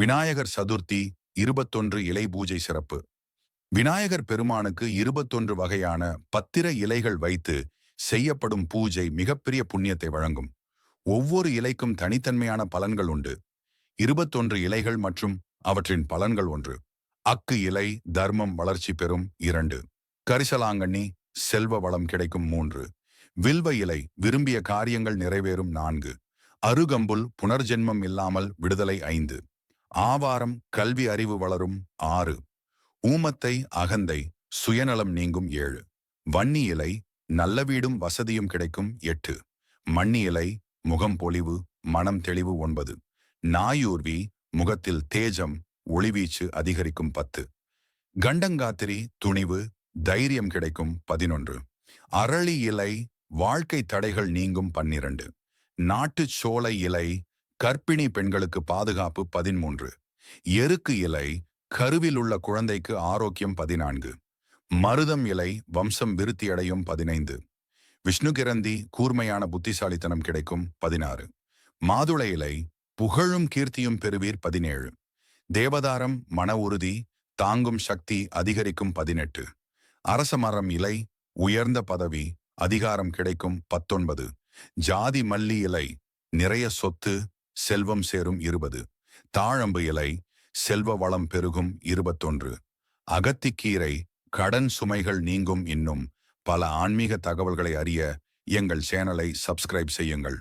விநாயகர் சதுர்த்தி இருபத்தொன்று இலை பூஜை சிறப்பு. விநாயகர் பெருமானுக்கு இருபத்தொன்று வகையான பத்திர இலைகள் வைத்து செய்யப்படும் பூஜை மிகப்பெரிய புண்ணியத்தை வழங்கும். ஒவ்வொரு இலைக்கும் தனித்தன்மையான பலன்கள் உண்டு. இருபத்தொன்று இலைகள் மற்றும் அவற்றின் பலன்கள் ஒன்று. அக்கு இலை தர்மம் வளர்ச்சி பெறும் இரண்டு. கரிசலாங்கண்ணி செல்வ வளம் கிடைக்கும் மூன்று. வில்வ இலை விரும்பிய காரியங்கள் நிறைவேறும் நான்கு. அருகம்புல் புனர்ஜென்மம் இல்லாமல் விடுதலை ஐந்து. ஆவாரம் கல்வி அறிவு வளரும் ஆறு. ஊமத்தை அகந்தை சுயநலம் நீங்கும் ஏழு. வன்னி இலை நல்ல வீடும் வசதியும் கிடைக்கும் எட்டு. மண்ணி இலை முகம் பொலிவு மனம் தெளிவு ஒன்பது. நாயூர்வி முகத்தில் தேஜம் ஒளிவீச்சு அதிகரிக்கும் பத்து. கண்டங்காத்திரி துணிவு தைரியம் கிடைக்கும் பதினொன்று. அரளி இலை வாழ்க்கை தடைகள் நீங்கும் பன்னிரண்டு. நாட்டுச் சோலை இலை கர்ப்பிணி பெண்களுக்கு பாதுகாப்பு பதிமூன்று எருக்கு இலை கருவில் உள்ள குழந்தைக்கு ஆரோக்கியம் பதினான்கு. மருதம் இலை வம்சம் விருத்தியடையும் பதினைந்து. விஷ்ணுகிரந்தி கூர்மையான புத்திசாலித்தனம் கிடைக்கும் பதினாறு. மாதுளை இலை புகழும் கீர்த்தியும் பெறுவீர் பதினேழு. தேவதாரம் மன உறுதி தாங்கும் சக்தி அதிகரிக்கும் பதினெட்டு. அரசமரம் இலை உயர்ந்த பதவி அதிகாரம் கிடைக்கும் பத்தொன்பது. ஜாதி மல்லி இலை நிறைய சொத்து செல்வம் சேரும் இருபது. தாழம்பு இலை செல்வ வளம் பெருகும் இருபத்தொன்று. அகத்திக்கீரை கடன் சுமைகள் நீங்கும் இன்னும். பல ஆன்மீக தகவல்களை அறிய எங்கள் சேனலை சப்ஸ்கிரைப் செய்யுங்கள்.